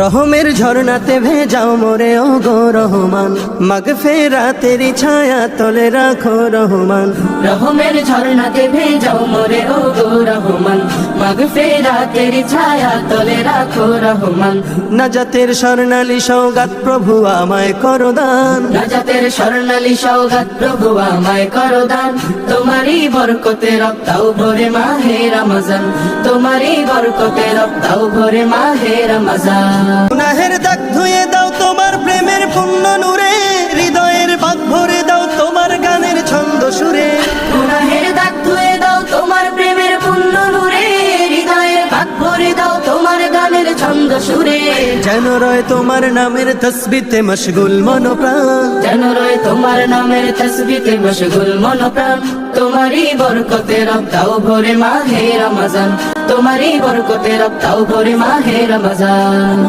রহমের ঝর্ণাতে ভেজাও মোরে ও গো রহমান। মাগ ফেরা তেরি ছায়া তলে রাখো রহমান। রহমের ঝর্ণাতে ভেজাও মোরে ও গো রহমান। মাগ ফেরা তেরি ছায়া তলে রাখো রহমান। নাজাতের স্বর্ণালী সৌগাত প্রভু আমায় করো দান। রাজাতের স্বর্ণালী সৌগাত প্রভু আমায় করো দান। তোমারই বরকতে রক্তাও ভরে মাহে রমজান। তোমারই বরকতে রক্তাও ভরে মাহে রমজান। গুনাহের দাগ ধুয়ে দাও তোমার প্রেমের পুণ্য নূরে হৃদয়ের বাগ ভরে দাও তোমার গানের ছন্দ সুরে। গুনাহের দাগ ধুয়ে দাও তোমার প্রেমের পুণ্য নূরে হৃদয়ের ভাগ ভরে দাও তোমার গানের ছন্দ সুরে। যেন রয় তোমার নামের তসবিতে মশগুল মনোপ্রাণ। যেন রয় তোমার নামের তসবিতে মশগুল মনপ্রাণ। তোমারই বরকতে রক্তাও ভরে মাহে রমজান। তোমারই বরকতে রক্তাও ভরে মাহে রমজান।